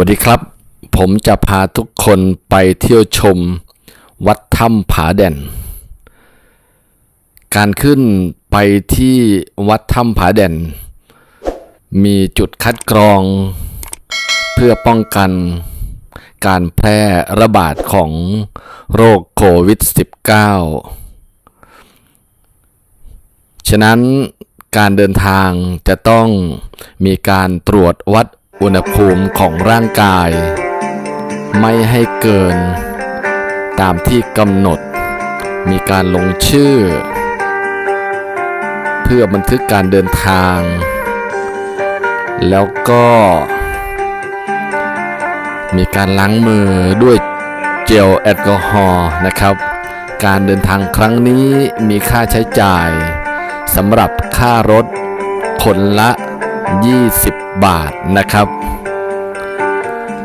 วัสดีครับ ผมจะพาทุกคนไปเที่ยวชม วัดถ้ำผาแด่น การขึ้นไปที่วัดถ้ำผาแด่น มีจุดคัดกรอง เพื่อป้องกันการแพร่ระบาดของโรคโควิด -19 ฉะนั้นการเดินทางจะต้องมีการตรวจวัด อุณหภูมิของร่างกาย ไม่ให้เกิน ตามที่กำหนด มีการลงชื่อ เพื่อบันทึกการเดินทาง แล้วก็ มีการล้างมือด้วยเจลแอลกอฮอล์นะครับ การเดินทางครั้งนี้มีค่าใช้จ่ายสำหรับค่ารถคนละ 20 บาทนะครับ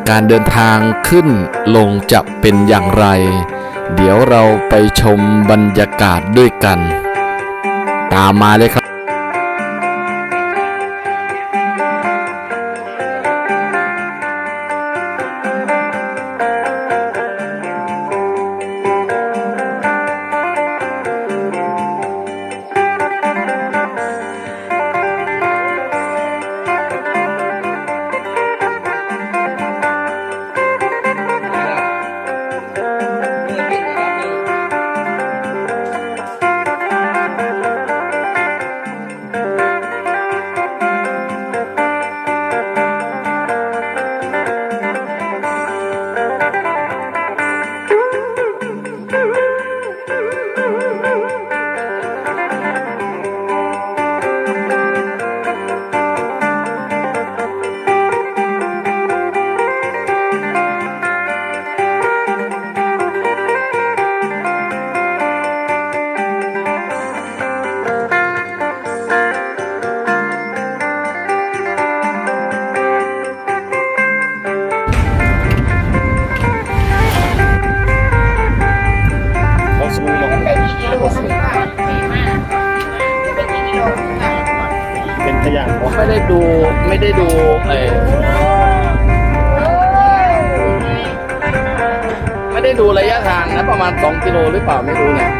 การเดินทางขึ้นลงจะเป็นอย่างไร เดี๋ยวเราไปชมบรรยากาศด้วยกัน ตามมาเลยครับ ไม่ได้ดูไม่ได้ดูเออไม่ได้ดูระยะทางนะประมาณ 2 กิโลหรือเปล่าไม่รู้เนี่ย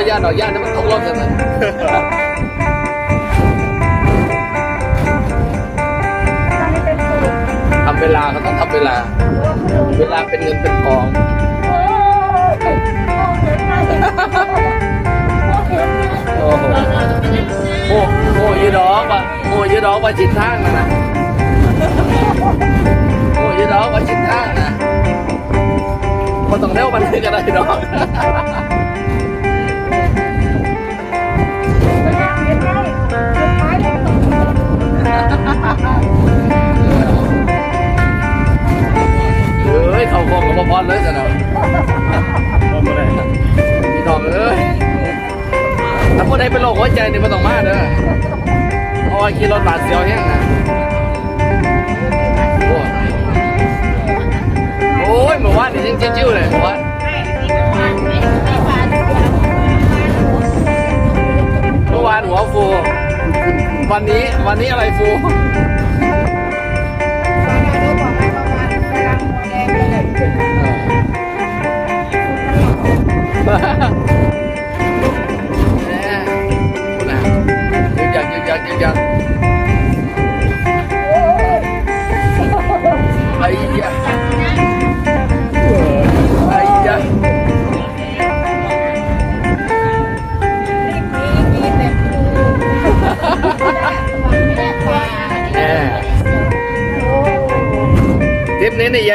นั่งอยืนนั่งรถไปย่านดอกย่านนี่มันตกรถกันเลยทำเวลาเขาต้องทำเวลา เวลาเป็นเงินเป็นทองโอ้โหโอ้โหยีดอกว่ะโอ้ยีดอกว่าชิดทางนะนะโอ้ยีดอกว่าชิดทางนะมันต้องเร็วมันก็ได้ดอก เอ้ยเขาโกงกับพ่อเลยจ้ะเนาะก็ไม่ได้พี่น้องเอ้ยถ้าผู้ใดเป็นโรคหัวใจเนี่ยมันต้องมาเด้อเพราะว่าขี่รถบาดเสียวแห้งนะโอ้ยโอ้ยเมื่อวานนี่ยังจิ้วๆเลยเมื่อวานเมื่อวานหัวฟู วันนี้วันนี้อะไรฟู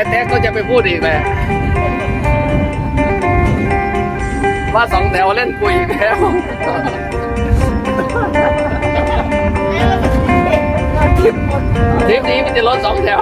ยแท็กก็จะไปพูดอีกแหละว่าสองแถวเล่นคุยแล้วทริปนี้มันจะลดสองแถว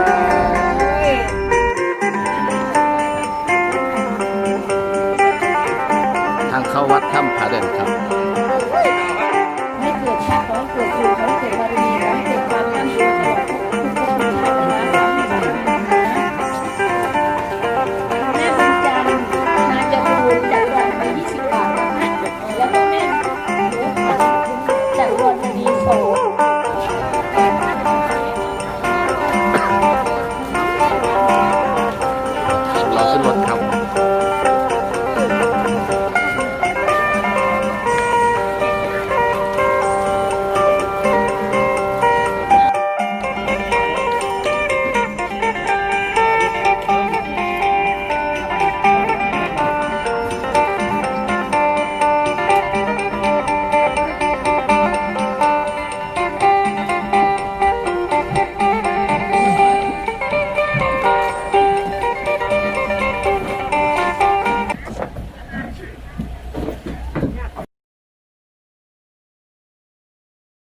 วัดถ้ำผาแดนค